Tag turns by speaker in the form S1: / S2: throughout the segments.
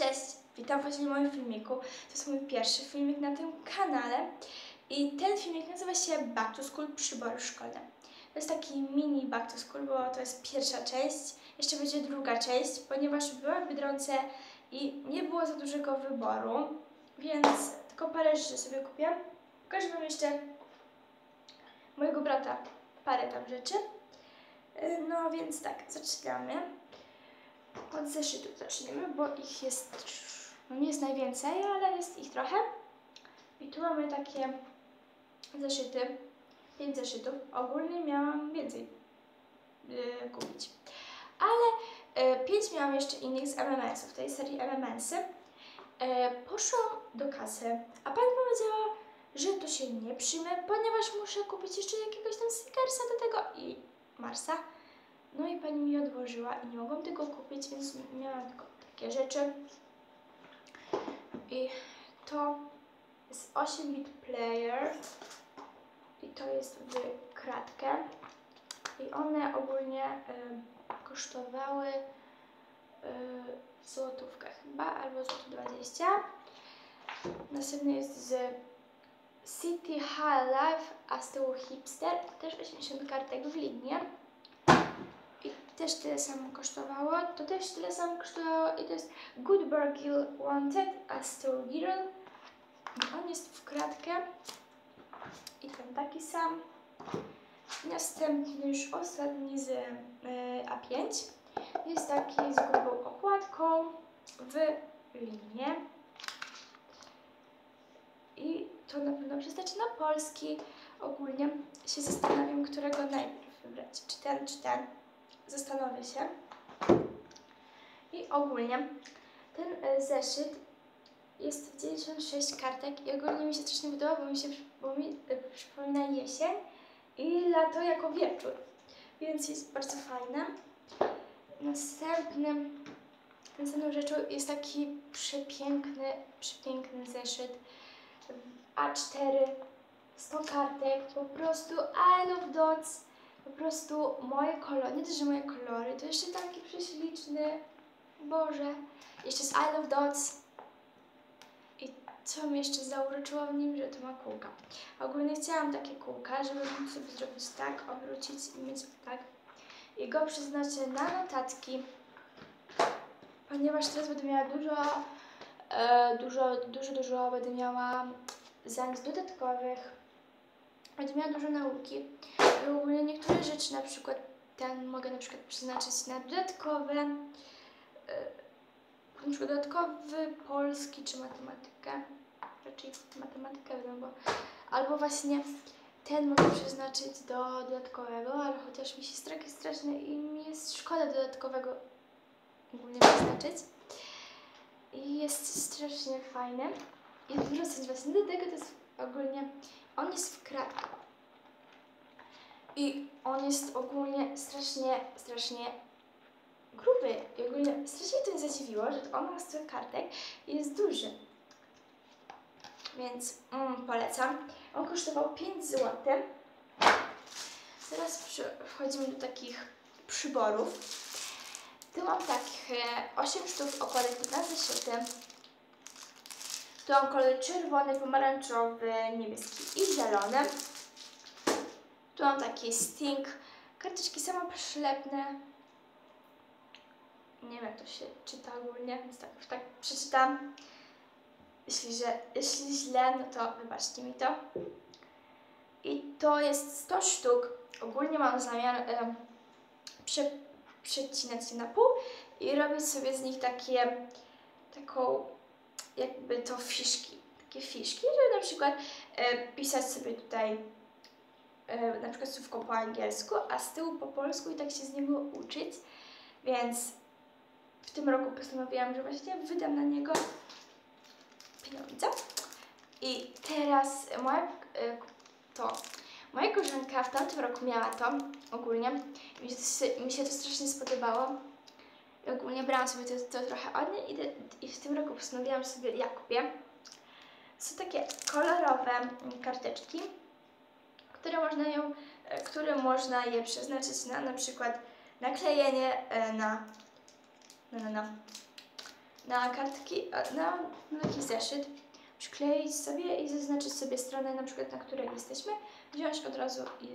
S1: Cześć, witam w moim filmiku. To jest mój pierwszy filmik na tym kanale i ten filmik nazywa się Back to School przybory szkolne. To jest taki mini Back to School, bo to jest pierwsza część. Jeszcze będzie druga część, ponieważ byłam w Biedronce i nie było za dużego wyboru, więc tylko parę rzeczy sobie kupiłam. Pokażę Wam jeszcze mojego brata parę tam rzeczy. Yy, No więc tak, zaczynamy. Od zeszytów zaczniemy, bo ich jest, no nie jest najwięcej, ale jest ich trochę. I tu mamy takie zeszyty, pięć zeszytów. Ogólnie miałam więcej yy, kupić. Ale yy, pięć miałam jeszcze innych z MMS-ów, tej serii MMS-y. Yy, poszłam do kasy, a pani powiedziała, że to się nie przyjmie, ponieważ muszę kupić jeszcze jakiegoś tam stickersa do tego i Marsa. No i pani mi odłożyła i nie mogłam tego kupić, więc miałam tylko takie rzeczy. I to jest 8-bit player i to jest w kratkę. I one ogólnie y, kosztowały y, złotówkę chyba, albo złoty 20. Następny jest z City High Life, a z tyłu Hipster, też 80 kartek w linie. Też tyle samo kosztowało. To też tyle samo kosztowało i to jest Good Burgill Wanted, a tyłu Girl. On jest w kratkę. I ten taki sam. Następny już ostatni z y, A5. Jest taki z grubą okładką w linie. I to na pewno przestać na polski. Ogólnie się zastanawiam, którego najpierw wybrać. Czy ten, czy ten. Zastanowię się. I ogólnie ten e, zeszyt jest w 96 kartek i ogólnie mi się strasznie podoba, bo mi się e, przypomina jesień i lato jako wieczór. Więc jest bardzo fajne. Następnym, następną rzeczą jest taki przepiękny, przepiękny zeszyt A4, 100 kartek, po prostu I love dots, po prostu moje kolory, nie to, że moje kolory, to jeszcze taki prześliczny, Boże, jeszcze z I love dots i co mnie jeszcze zauroczyło w nim, że to ma kółka. Ogólnie chciałam takie kółka, żeby móc sobie zrobić tak, obrócić i mieć tak. I go przeznaczę na notatki, ponieważ teraz będę miała dużo e, dużo, dużo, dużo będę miała zajęć dodatkowych, będę miała dużo nauki ogólnie niektóre rzeczy, na przykład ten mogę na przykład przeznaczyć na dodatkowe, e, na przykład dodatkowy polski czy matematykę, raczej matematykę wiadomo, albo właśnie ten mogę przeznaczyć do dodatkowego, ale chociaż mi się strach straszny i mi jest szkoda dodatkowego ogólnie przeznaczyć. I jest strasznie fajny. I wracając właśnie do tego, to jest ogólnie, on jest w kratku. I on jest ogólnie strasznie, strasznie gruby. I ogólnie strasznie to mnie zadziwiło, że on ma 100 kartek i jest duży. Więc mm, polecam. On kosztował 5 zł. Teraz przechodzimy do takich przyborów. Tu mam takich 8 sztuk okładek na zeszyty. Tu mam kolor czerwony, pomarańczowy, niebieski i zielony. Tu mam taki sting, karteczki samoprzylepne. Nie wiem jak to się czyta ogólnie, więc tak, tak przeczytam. Jeśli, że, jeśli źle, no to wybaczcie mi to. I to jest 100 sztuk. Ogólnie mam zamiar e, prze, przecinać je na pół i robić sobie z nich takie, taką jakby to fiszki, takie fiszki, żeby na przykład pisać sobie tutaj na przykład słówko po angielsku, a z tyłu po polsku i tak się z niego uczyć, więc w tym roku postanowiłam, że właśnie wydam na niego pieniądze. I teraz moja, e, to, moja koleżanka w tamtym roku miała to ogólnie. Mi się, mi się to strasznie spodobało. Ogólnie brałam sobie to, to trochę od niej i, i w tym roku postanowiłam sobie, ja kupię. Są takie kolorowe karteczki, które można, ją, e, które można je przeznaczyć na na przykład naklejenie e, na, na, na, na na kartki, na, na taki zeszyt, przykleić sobie i zaznaczyć sobie stronę, na przykład na której jesteśmy, wziąć od razu i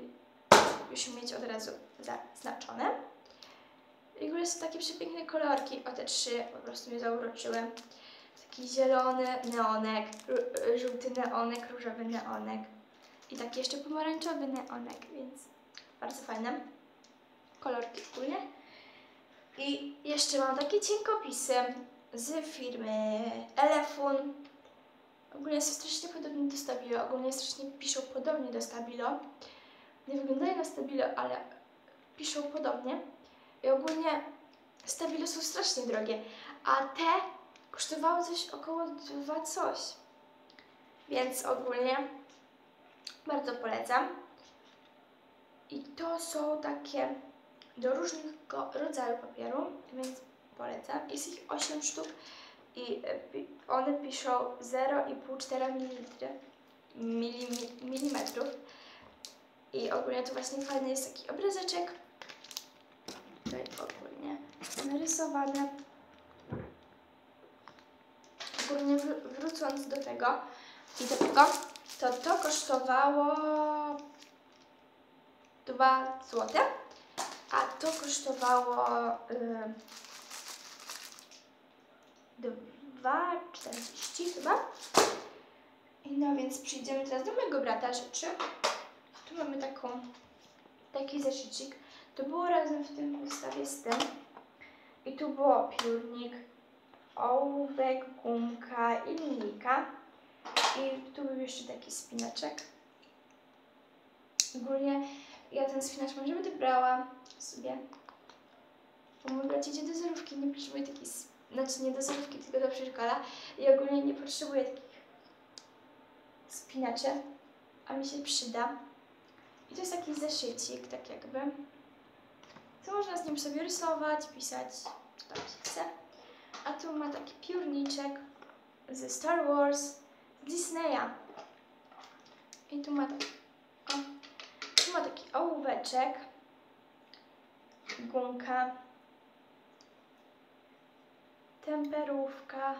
S1: już mieć od razu zaznaczone. I w ogóle są takie przepiękne kolorki, o te trzy po prostu mnie zauroczyły. Taki zielony neonek, żółty neonek, różowy neonek i taki jeszcze pomarańczowy neonek, więc bardzo fajne kolorki ogólnie. I jeszcze mam takie cienkopisy z firmy Elefun. Ogólnie są strasznie podobne do Stabilo, ogólnie strasznie piszą podobnie do Stabilo. Nie wyglądają na Stabilo, ale piszą podobnie. I ogólnie Stabilo są strasznie drogie, a te kosztowały coś około 2 coś. Więc ogólnie bardzo polecam. I to są takie do różnego rodzaju papieru, więc polecam. Jest ich 8 sztuk i e, one piszą 0,5-4 ml, milimi- milimetrów. I ogólnie to właśnie fajny jest taki obrazeczek. Jest ogólnie narysowane. Ogólnie wró- wrócąc do tego i do tego, to to kosztowało 2 złote. A to kosztowało y, 2,40 chyba. No więc przyjdziemy teraz do mojego brata rzeczy. Tu mamy taką, taki zeszycik. To było razem w tym ustawie z tym. I tu było piórnik, ołówek, gumka i linijka. I tu był jeszcze taki spinaczek. Ogólnie ja ten spinacz może będę brała sobie. Bo mój brat idzie do zerówki, nie potrzebuje takich, znaczy nie do zerówki, tylko do przedszkola. I ogólnie nie potrzebuję takich spinaczy, a mi się przyda. I to jest taki zeszycik, tak jakby. Co można z nim sobie rysować, pisać, co tam się chce. A tu ma taki piórniczek ze Star Wars, Disneya. I tu ma taki, o, tu ma taki ołóweczek, gumka, temperówka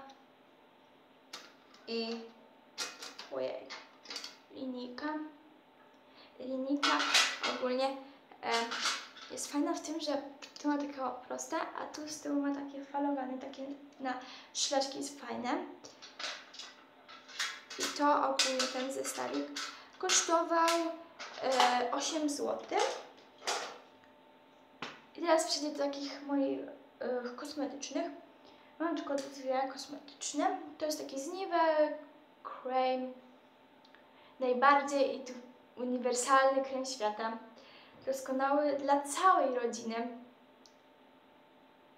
S1: i ojej, linijka. Linijka ogólnie e, jest fajna w tym, że tu ma taka prosta, a tu z tyłu ma takie falowane, takie na szlaczki jest fajne. To ogólnie ten zestawik kosztował e, 8 zł. I teraz przejdę do takich moich e, kosmetycznych. Mam tylko dwie kosmetyczne. To jest taki zniwe cream. Najbardziej i uniwersalny krem świata. Doskonały dla całej rodziny.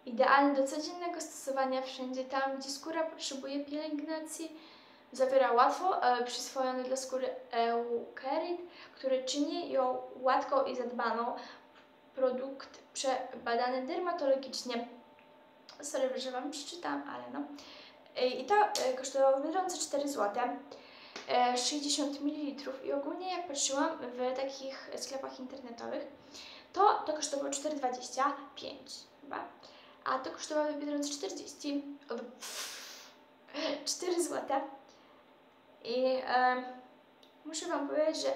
S1: Idealny do codziennego stosowania wszędzie tam, gdzie skóra potrzebuje pielęgnacji. Zawiera łatwo e, przyswojony dla skóry eukeryt, który czyni ją gładką i zadbaną. Produkt przebadany dermatologicznie. Sorry, że Wam przeczytam, ale no. E, I to e, kosztowało w Biedronce 4 zł. e, 60 ml i ogólnie jak patrzyłam w takich sklepach internetowych, to to kosztowało 4,25 chyba, a to kosztowało w Biedronce 40, o, pff, 4 zł. I e, muszę Wam powiedzieć, że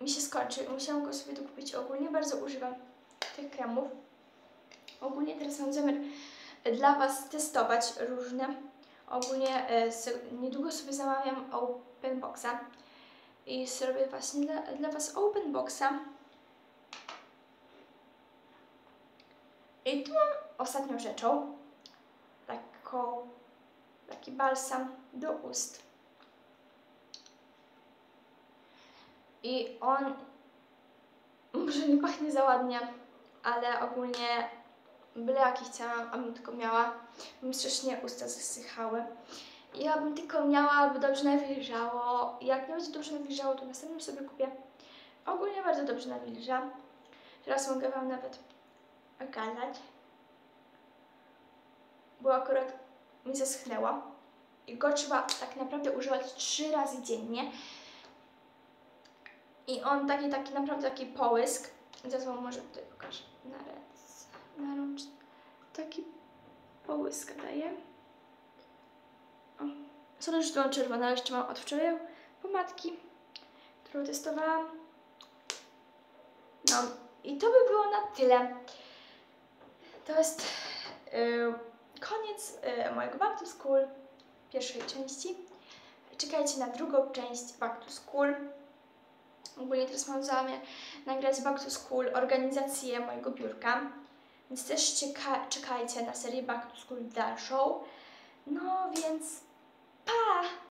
S1: mi się skończy, musiałam go sobie dokupić. Ogólnie bardzo używam tych kremów. Ogólnie teraz mam zamiar dla Was testować różne. Ogólnie e, s- niedługo sobie zamawiam open boxa i zrobię właśnie dla, dla Was open boxa. I tu mam ostatnią rzeczą taką, taki balsam do ust. I on może nie pachnie za ładnie, ale ogólnie byle jaki chciałam, abym tylko miała. Mi strasznie usta zasychały. Ja bym tylko miała, aby dobrze nawilżało. Jak nie będzie dobrze nawilżało, to następnym sobie kupię. Ogólnie bardzo dobrze nawilża. Teraz mogę Wam nawet okazać. Bo akurat mi zaschnęła. I go trzeba tak naprawdę używać trzy razy dziennie. I on taki, taki naprawdę taki połysk. Zaraz Wam może tutaj pokażę na ręce, na. Taki połysk daje. Co źródło czerwonego jeszcze mam od wczoraj pomadki, którą testowałam. No i to by było na tyle. To jest y, koniec y, mojego Back to School, pierwszej części. Czekajcie na drugą część Back to School. Ogólnie teraz mam zamiar nagrać Back to School, organizację mojego biurka. Więc też czeka czekajcie na serię Back to School dalszą. No więc pa!